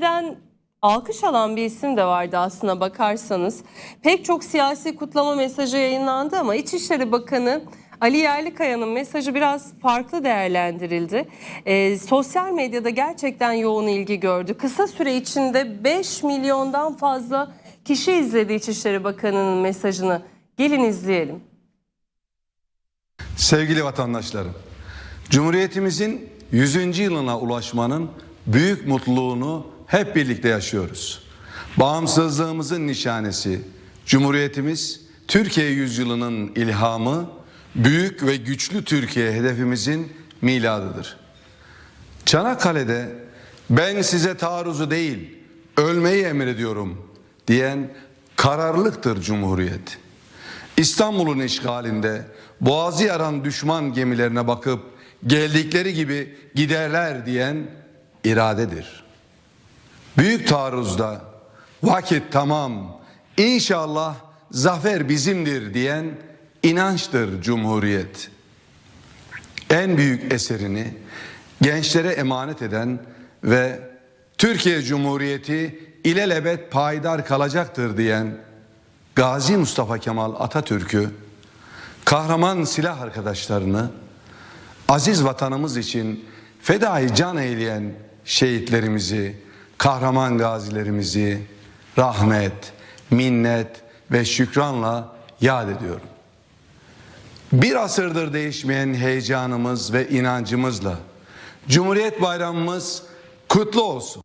Türkiye'den alkış alan bir isim de vardı aslına bakarsanız. Pek çok siyasi kutlama mesajı yayınlandı ama İçişleri Bakanı Ali Yerlikaya'nın mesajı biraz farklı değerlendirildi. Ee, sosyal medyada gerçekten yoğun ilgi gördü. Kısa süre içinde 5 milyondan fazla kişi izledi İçişleri Bakanı'nın mesajını. Gelin izleyelim. Sevgili vatandaşlarım, Cumhuriyetimizin 100. yılına ulaşmanın büyük mutluluğunu hep birlikte yaşıyoruz. Bağımsızlığımızın nişanesi, Cumhuriyetimiz Türkiye yüzyılının ilhamı, büyük ve güçlü Türkiye hedefimizin miladıdır. Çanakkale'de ben size taarruzu değil ölmeyi emrediyorum diyen kararlılıktır Cumhuriyet. İstanbul'un işgalinde boğazı yaran düşman gemilerine bakıp geldikleri gibi giderler diyen iradedir. Büyük taarruzda vakit tamam inşallah zafer bizimdir diyen inançtır Cumhuriyet. En büyük eserini gençlere emanet eden ve Türkiye Cumhuriyeti ilelebet payidar kalacaktır diyen Gazi Mustafa Kemal Atatürk'ü, kahraman silah arkadaşlarını, aziz vatanımız için fedai can eğleyen şehitlerimizi, kahraman gazilerimizi rahmet, minnet ve şükranla yad ediyorum. Bir asırdır değişmeyen heyecanımız ve inancımızla Cumhuriyet Bayramımız kutlu olsun.